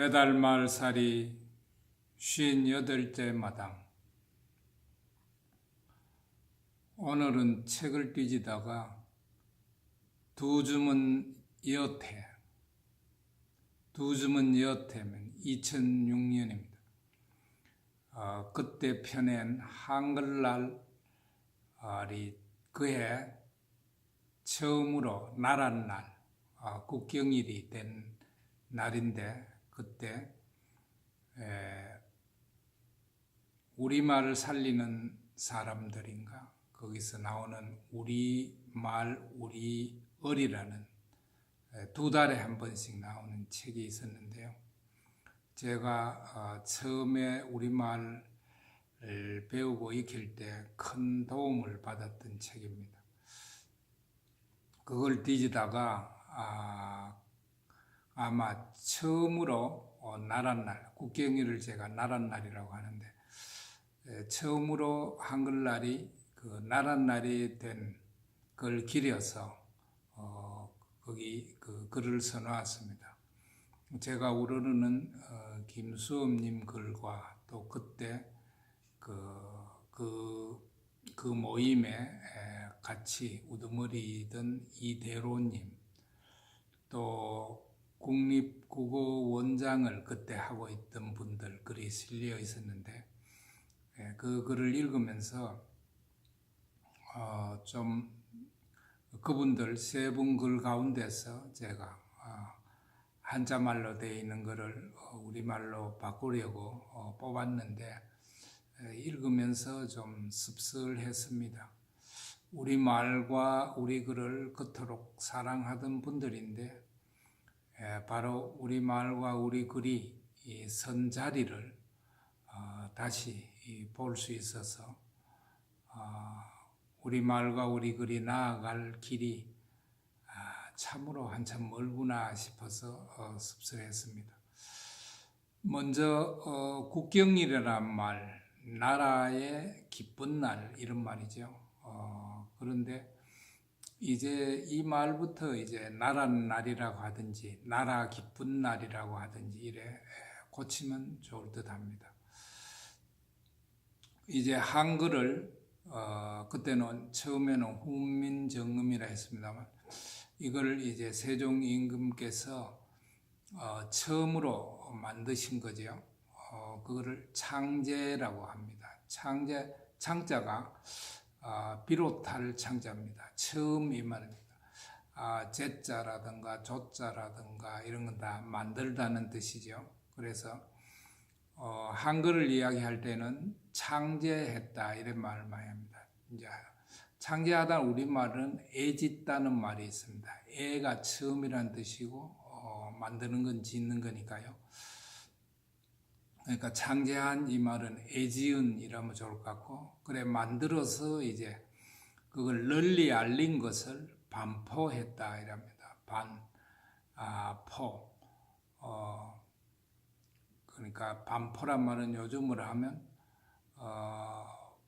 배달말 살이 쉰 여덟째 마당 오늘은 책을 뒤지다가 두 주문 여태 두 주문 여태면 2006년입니다. 어, 그때 펴낸 한글날이 그해 처음으로 나란 날 어, 국경일이 된 날인데 그때 에, 우리말을 살리는 사람들인가 거기서 나오는 우리말 우리어리라는 에, 두 달에 한 번씩 나오는 책이 있었는데요. 제가 어, 처음에 우리말을 배우고 익힐 때 큰 도움을 받았던 책입니다. 그걸 뒤지다가 아, 아마 처음으로 어, 나란날 국경일을 제가 나란날이라고 하는데 에, 처음으로 한글날이 그 나란날이 된 걸 기려서 어, 거기 그 글을 써놓았습니다. 제가 우러르는 어, 김수업님 글과 또 그때 그, 그, 그 모임에 에, 같이 우두머리던 이대로님 또 국립국어 원장을 그때 하고 있던 분들 글이 실려 있었는데 예, 그 글을 읽으면서 어, 좀 그분들 세 분 글 가운데서 제가 어, 한자말로 되어 있는 글을 어, 우리말로 바꾸려고 어, 뽑았는데 에, 읽으면서 좀 씁쓸했습니다. 우리 말과 우리 글을 그토록 사랑하던 분들인데 에, 바로 우리 말과 우리 글이 이 선자리를 어, 다시 볼 수 있어서 어, 우리 말과 우리 글이 나아갈 길이 아, 참으로 한참 멀구나 싶어서 어, 씁쓸했습니다. 먼저 어, 국경일이란 말, 나라의 기쁜 날 이런 말이죠. 어, 그런데 이제 이 말부터 이제 나란 날이라고 하든지 나라 기쁜 날이라고 하든지 이래 고치면 좋을 듯 합니다. 이제 한글을 어, 그때는 처음에는 훈민정음이라 했습니다만 이걸 이제 세종 임금께서 어, 처음으로 만드신 거죠. 어, 그거를 창제라고 합니다. 창제 창자가 아, 비롯할 창자입니다. 처음 이 말입니다. 아, 제자라든가 조자라든가 이런 건 다 만들다는 뜻이죠. 그래서 어, 한글을 이야기할 때는 창제했다 이런 말을 많이 합니다. 이제 창제하다 우리 말은 애짓다는 말이 있습니다. 애가 처음이란 뜻이고 어, 만드는 건 짓는 거니까요. 그러니까 창제한 이 말은 애지은 이라면 좋을 것 같고 그래 만들어서 이제 그걸 널리 알린 것을 반포했다 이랍니다. 반, 아, 포. 어, 그러니까 반포란 말은 요즘으로 하면 어,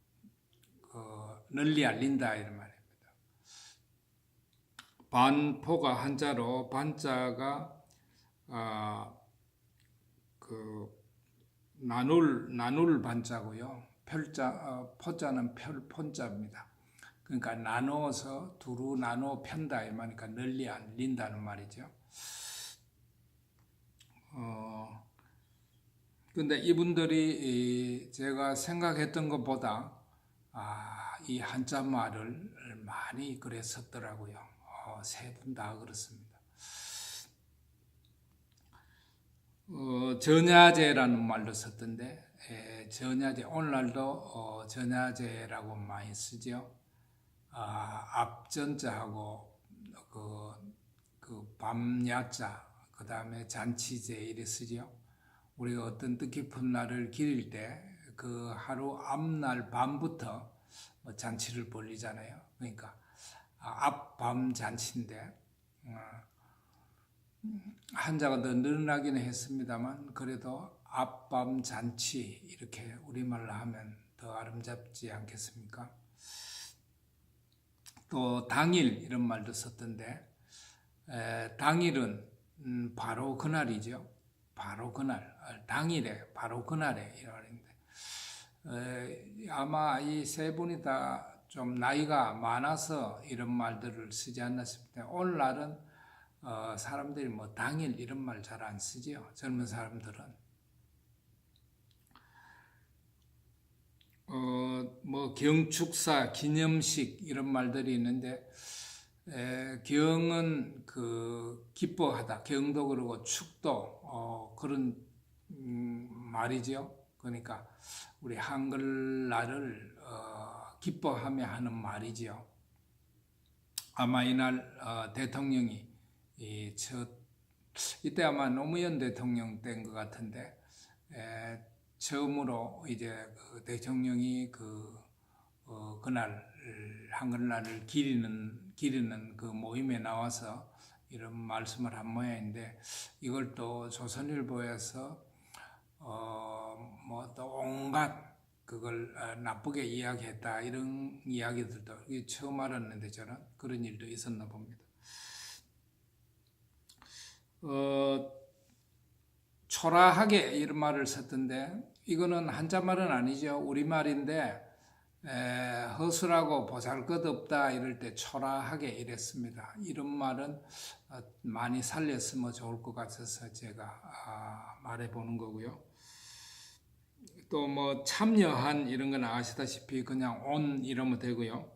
그 널리 알린다 이런 말입니다. 반포가 한자로 반자가 아, 그 나눌 나눌 반자고요. 펼자 어, 포자는 펼 폰자입니다. 그러니까 나누어서 두루 나누어 편다 이 말이니까 널리 알린다는 말이죠. 어 근데 이분들이 제가 생각했던 것보다 아, 이 한자 말을 많이 그래 썼더라고요. 어, 세분 다 그렇습니다. 어, 전야제라는 말도 썼던데 에, 전야제 오늘날도 어, 전야제라고 많이 쓰죠. 아, 앞전자하고 그, 그 밤야자 그 다음에 잔치제 이래 쓰죠. 우리가 어떤 뜻깊은 날을 기릴 때 그 하루 앞날 밤부터 뭐 잔치를 벌리잖아요. 그러니까 아, 앞밤 잔치인데 어, 한자가 더 늘어나기는 했습니다만 그래도 앞밤 잔치 이렇게 우리말로 하면 더 아름답지 않겠습니까? 또 당일 이런 말도 썼던데 에, 당일은 음, 바로 그날이죠. 바로 그날 어, 당일에 바로 그날에 이러는데 어, 아마 이 세 분이 다 좀 나이가 많아서 이런 말들을 쓰지 않나 싶은데 오늘날은 어, 사람들이 뭐 당일 이런 말 잘 안 쓰지요. 젊은 사람들은. 어, 뭐 경축사, 기념식 이런 말들이 있는데 에, 경은 그 기뻐하다, 경도 그러고 축도 어, 그런 음, 말이죠. 그러니까 우리 한글날을 어, 기뻐하며 하는 말이지요. 아마 이날 어, 대통령이 이 첫, 이때 아마 노무현 대통령 때인 것 같은데 에, 처음으로 이제 그 대통령이 그 어, 그날 한글날을 기리는 기리는 그 모임에 나와서 이런 말씀을 한 모양인데 이걸 또 조선일보에서 어 뭐 또 온갖 그걸 어, 나쁘게 이야기했다 이런 이야기들도 처음 알았는데 저는 그런 일도 있었나 봅니다. 어, 초라하게 이런 말을 썼던데 이거는 한자말은 아니죠. 우리말인데 에, 허술하고 보잘것없다 이럴 때 초라하게 이랬습니다. 이런 말은 어, 많이 살렸으면 좋을 것 같아서 제가 아, 말해보는 거고요. 또 뭐 참여한 이런 건 아시다시피 그냥 온 이러면 되고요.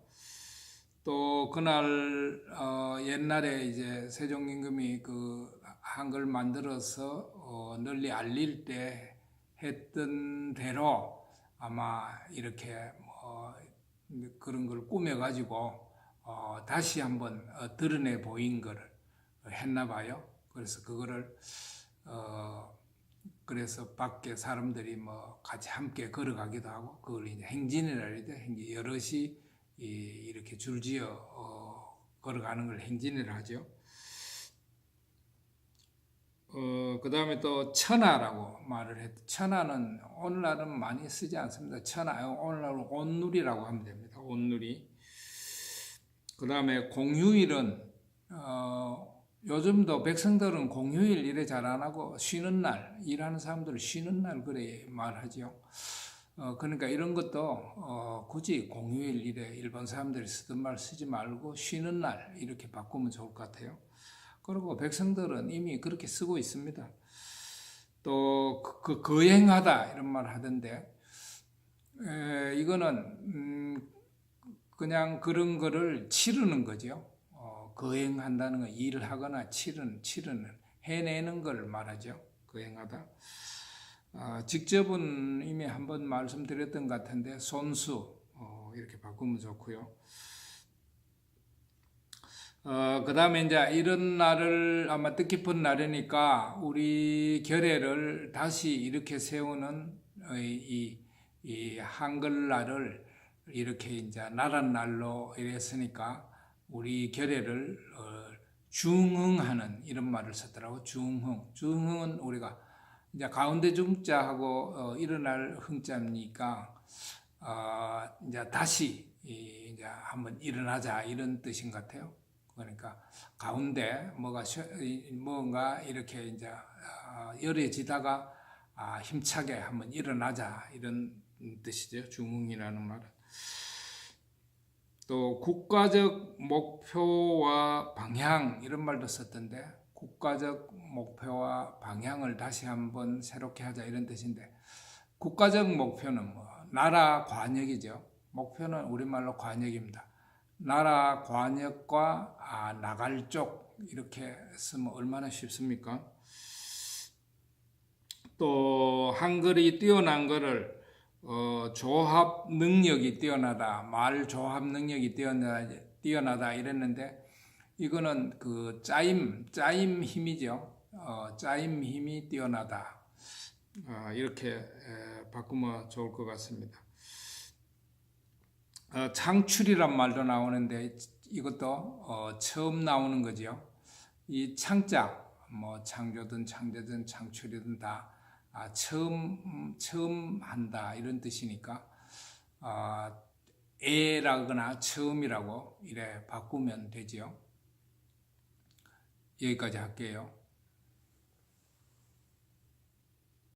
또 그날 어, 옛날에 이제 세종임금이 그 한글 만들어서 어, 널리 알릴 때 했던 대로 아마 이렇게 뭐 그런 걸 꾸며 가지고 어, 다시 한번 어, 드러내 보인 거를 했나 봐요. 그래서 그거를 어, 그래서 밖에 사람들이 뭐 같이 함께 걸어가기도 하고 그걸 이제 행진이라 그러죠. 행진 여럿이 이, 이렇게 줄지어 어, 걸어가는 걸 행진이라 하죠. 어, 그 다음에 또 천하라고 말을 했, 천하는 오늘날은 많이 쓰지 않습니다. 천하, 오늘날은 온누리라고 하면 됩니다. 온누리. 그 다음에 공휴일은, 어, 요즘도 백성들은 공휴일 일에 잘 안 하고 쉬는 날, 일하는 사람들은 쉬는 날 그래 말하지요. 어, 그러니까 이런 것도, 어, 굳이 공휴일 일에 일본 사람들이 쓰던 말 쓰지 말고 쉬는 날 이렇게 바꾸면 좋을 것 같아요. 그리고 백성들은 이미 그렇게 쓰고 있습니다. 또, 그, 거행하다, 이런 말 하던데, 에, 이거는, 음, 그냥 그런 거를 치르는 거죠. 어, 거행한다는 건 일을 하거나 치르는, 치르는, 해내는 걸 말하죠. 거행하다. 아, 직접은 이미 한번 말씀드렸던 것 같은데, 손수, 어, 이렇게 바꾸면 좋고요. 어, 그 다음에 이제 이런 날을 아마 뜻깊은 날이니까 우리 결례를 다시 이렇게 세우는 이, 이 한글날을 이렇게 이제 나란 날로 이랬으니까 우리 결례를 어, 중흥하는 이런 말을 썼더라고 중흥. 중흥은 우리가 이제 가운데 중자하고 어, 일어날 흥자니까 어, 이제 다시 이제 한번 일어나자 이런 뜻인 것 같아요. 그러니까 가운데 뭐가 뭔가 이렇게 이제 열해지다가 아, 힘차게 한번 일어나자 이런 뜻이죠. 중흥이라는 말은. 또 국가적 목표와 방향 이런 말도 썼던데 국가적 목표와 방향을 다시 한번 새롭게 하자 이런 뜻인데 국가적 목표는 뭐 나라 관역이죠. 목표는 우리말로 관역입니다. 나라 관역과 아, 나갈 쪽 이렇게 쓰면 얼마나 쉽습니까? 또 한글이 뛰어난 것을 어, 조합 능력이 뛰어나다, 말 조합 능력이 뛰어나다, 뛰어나다 이랬는데 이거는 그 짜임, 짜임 힘이죠. 어, 짜임 힘이 뛰어나다. 아, 이렇게 에, 바꾸면 좋을 것 같습니다. 어, 창출이란 말도 나오는데 이것도 어, 처음 나오는 거죠. 이 창자, 뭐 창조든 창조든 창출이든 다 아, 처음 처음 한다 이런 뜻이니까 아, 애라거나 처음이라고 이래 바꾸면 되지요. 여기까지 할게요.